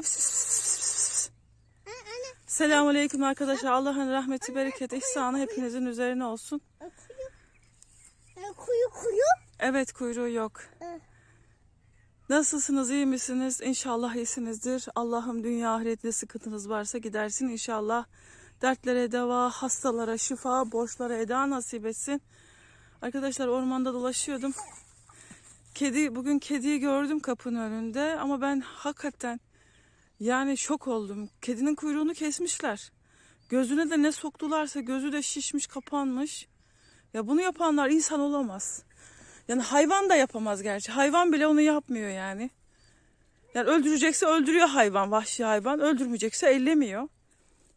Pis. Selamun Aleyküm arkadaşlar. Allah'ın rahmeti, bereketi, ihsanı hepinizin üzerine olsun. Kuyu kuyu kuyu. Evet kuyruğu yok. Evet. Nasılsınız, iyi misiniz? İnşallah iyisinizdir. Allah'ım dünya ahirette sıkıntınız varsa gidersin inşallah. Dertlere deva, hastalara şifa, borçlara eda nasip etsin. Arkadaşlar ormanda dolaşıyordum. Kedi, bugün kediyi gördüm kapının önünde ama ben hakikaten yani şok oldum. Kedinin kuyruğunu kesmişler. Gözüne de ne soktularsa gözü de şişmiş, kapanmış. Ya bunu yapanlar insan olamaz. Yani hayvan da yapamaz gerçi. Hayvan bile onu yapmıyor yani. Yani öldürecekse öldürüyor hayvan, vahşi hayvan. Öldürmeyecekse ellemiyor.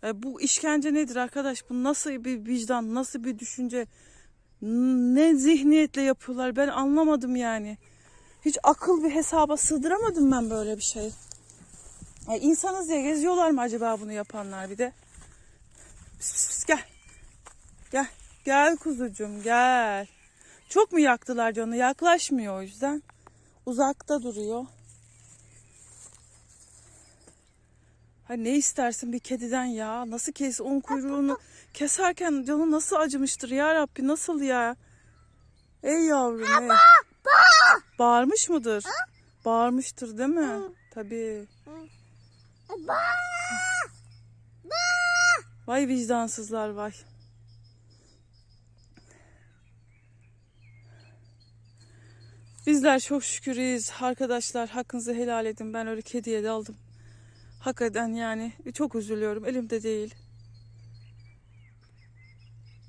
E, bu işkence nedir arkadaş? Bu nasıl bir vicdan, nasıl bir düşünce? Ne zihniyetle yapıyorlar ben anlamadım yani. Hiç akıl bir hesaba sığdıramadım ben böyle bir şey. E, insanız diye geziyorlar mı acaba bunu yapanlar bir de? Pis pis pis gel. Gel. Gel kuzucuğum gel. Çok mu yaktılar canı? Yaklaşmıyor o yüzden. Uzakta duruyor. Ha ne istersin bir kediden ya? Nasıl kes onun kuyruğunu keserken canı nasıl acımıştır ya Rabbi nasıl ya? Ey yavrum ey. Bağırmış mıdır? Bağırmıştır değil mi? Tabii. Vay vicdansızlar vay. Bizler çok şükür. Arkadaşlar hakkınızı helal edin. Ben öyle kediye daldım. Hakikaten yani çok üzülüyorum. Elimde değil.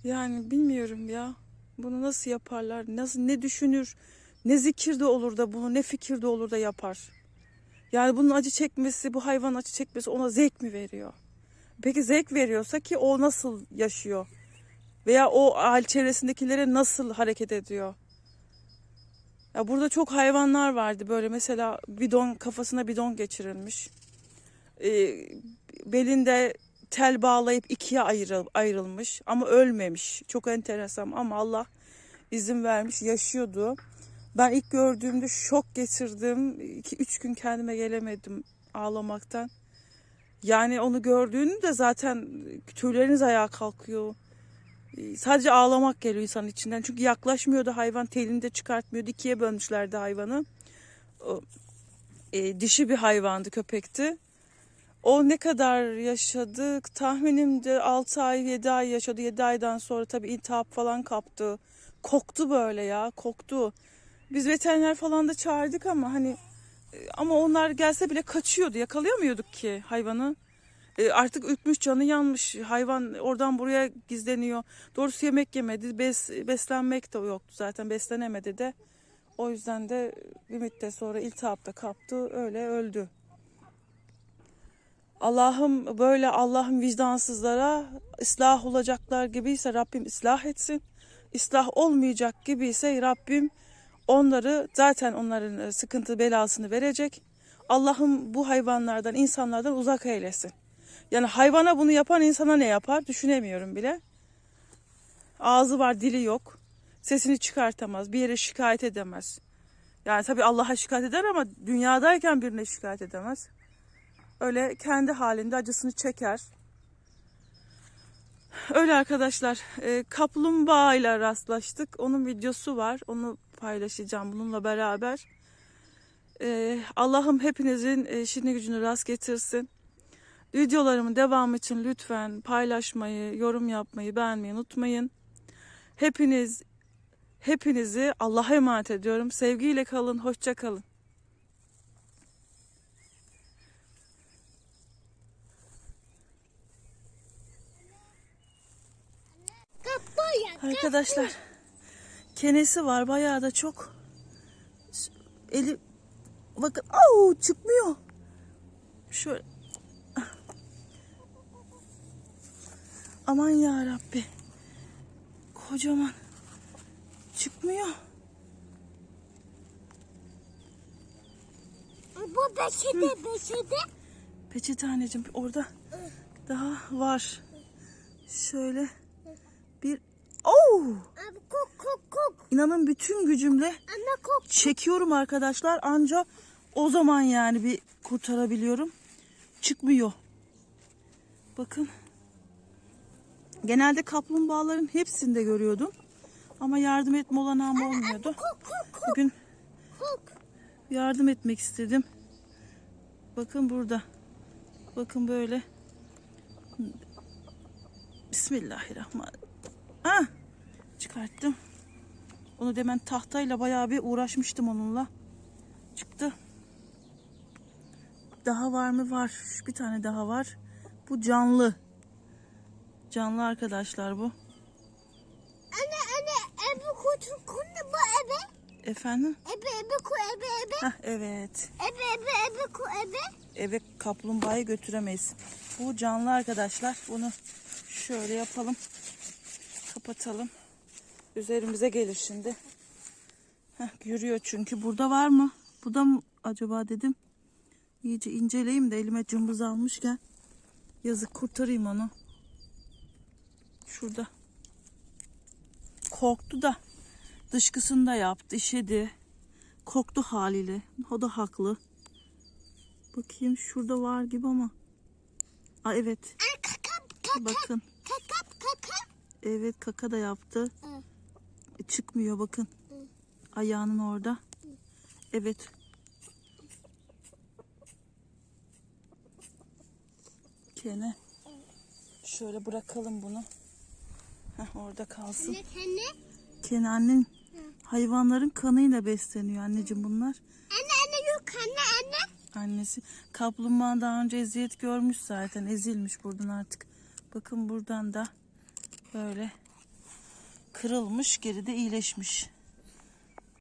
Yani bilmiyorum ya. Bunu nasıl yaparlar? Nasıl ne düşünür? Ne zikirde olur da bunu ne fikirde olur da yapar? Yani bunun acı çekmesi, bu hayvan acı çekmesi ona zevk mi veriyor? Peki zevk veriyorsa ki o nasıl yaşıyor? Veya o aile çevresindekilere nasıl hareket ediyor? Ya burada çok hayvanlar vardı böyle mesela bidon kafasına bidon geçirilmiş. Ee, belinde tel bağlayıp ikiye ayrıl, ayrılmış ama ölmemiş. Çok enteresan ama Allah izin vermiş yaşıyordu. Ben ilk gördüğümde şok geçirdim. 2-3 gün kendime gelemedim ağlamaktan. Yani onu gördüğünde zaten tüyleriniz ayağa kalkıyor. Sadece ağlamak geliyor insanın içinden. Çünkü yaklaşmıyordu hayvan. Telini de çıkartmıyordu. İkiye bölmüşlerdi hayvanı. O, e, dişi bir hayvandı, köpekti. O ne kadar yaşadık? Tahminimde 6 ay, 7 ay yaşadı. 7 aydan sonra tabii iltihap falan kaptı. Koktu böyle ya, koktu. Biz veteriner falan da çağırdık ama hani e, ama onlar gelse bile kaçıyordu. Yakalayamıyorduk ki hayvanı. E, artık ürkmüş canı yanmış. Hayvan oradan buraya gizleniyor. Doğrusu yemek yemedi. Bes, beslenmek de yoktu zaten. Beslenemedi de. O yüzden de bir müddet sonra iltihap da kaptı. Öyle öldü. Allah'ım böyle Allah'ım vicdansızlara ıslah olacaklar gibiyse Rabbim ıslah etsin. İslah olmayacak gibiyse Rabbim onları zaten onların e, sıkıntı belasını verecek. Allah'ım bu hayvanlardan, insanlardan uzak eylesin. Yani hayvana bunu yapan insana ne yapar düşünemiyorum bile. Ağzı var, dili yok. Sesini çıkartamaz, bir yere şikayet edemez. Yani tabii Allah'a şikayet eder ama dünyadayken birine şikayet edemez. Öyle kendi halinde acısını çeker. Öyle arkadaşlar. E, kaplumbağa ile rastlaştık. Onun videosu var. Onu paylaşacağım bununla beraber. E, Allah'ım hepinizin e, işini gücünü rast getirsin. Videolarımın devamı için lütfen paylaşmayı, yorum yapmayı, beğenmeyi unutmayın. Hepiniz hepinizi Allah'a emanet ediyorum. Sevgiyle kalın, hoşça kalın. Arkadaşlar kenesi var bayağı da çok. Eli bakın au çıkmıyor. Şöyle. Aman ya Rabbi. Kocaman. Çıkmıyor. Bu beşede beşede. Peçete anneciğim orada daha var. Şöyle bir Oo! Abi kok. İnanın bütün gücümle Anne kok. çekiyorum arkadaşlar. Anca o zaman yani bir kurtarabiliyorum. çıkmıyor. Bakın. Genelde kaplumbağaların hepsinde görüyordum. Ama yardım etme olanağım olmuyordu. Bugün yardım etmek istedim. Bakın burada. Bakın böyle. Bismillahirrahmanirrahim. Ah! Çıkarttım. Onu demen tahtayla bayağı bir uğraşmıştım onunla. Çıktı. Daha var mı? Var. Şu Bir tane daha var. Bu canlı. Canlı arkadaşlar bu. Anne anne ebe kutu kunu bu ebe. Efendim? Ebe ebe ku ebe ebe. Hah evet. Ebe ebe ebe ku ebe. eve kaplumbağayı götüremeyiz. Bu canlı arkadaşlar. Bunu şöyle yapalım. Kapatalım. Üzerimize gelir şimdi. Heh, yürüyor çünkü. Burada var mı? Bu da mı acaba dedim. İyice inceleyeyim de elime cımbız almışken. Yazık kurtarayım onu. Şurada. Korktu da. Dışkısını da yaptı. işedi. Korktu haliyle. O da haklı. Bakayım şurada var gibi ama. Aa evet. Bakın. Evet kaka da yaptı. E, Çıkmıyor bakın. Ayağının orada. Evet. Kene. Şöyle bırakalım bunu. Heh, orada kalsın. Kene annen hayvanların kanıyla besleniyor anneciğim bunlar. Anne anne yok anne anne. Annesi kaplumbağa daha önce eziyet görmüş zaten. Ezilmiş buradan artık. Bakın buradan da böyle kırılmış geri de iyileşmiş.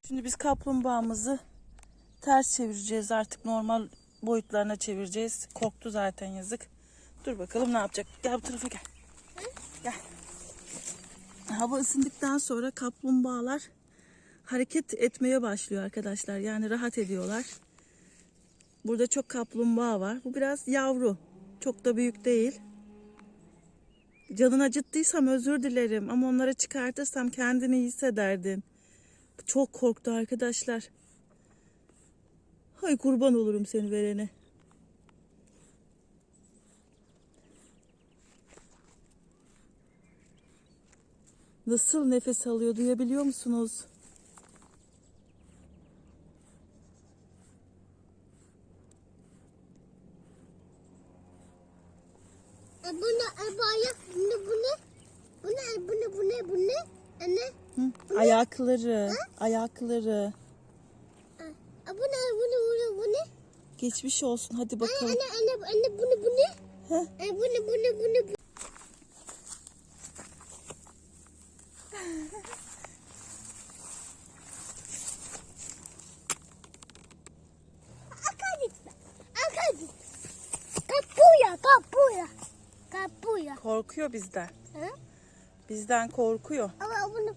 Şimdi biz kaplumbağamızı ters çevireceğiz artık normal boyutlarına çevireceğiz. Korktu zaten yazık. Dur bakalım ne yapacak. Gel bu tarafa gel. Gel. Hava ısındıktan sonra kaplumbağalar hareket etmeye başlıyor arkadaşlar. Yani rahat ediyorlar. Burada çok kaplumbağa var. Bu biraz yavru. Çok da büyük değil. Canını acıttıysam özür dilerim ama onlara çıkartırsam kendini iyi hissederdin. Çok korktu arkadaşlar. Hay kurban olurum seni verene. Nasıl nefes alıyor duyabiliyor musunuz? E, bu ne abaya? Bu ne bu ne? Bu ne bu ne bu ne bu ne? Anne. Hı? Ayakları, ayakları. E, bu ne bu ne bu ne bu ne? Geçmiş olsun hadi Anne bakalım. anne anne anne bu ne bu ne? Heh. E, bu ne bu ne bu ne? bu- Arkadaşlar, arkadaşlar. Kapuya, kapuya, kapuya. Korkuyor bizden. Hı? Bizden korkuyor. Ama bunu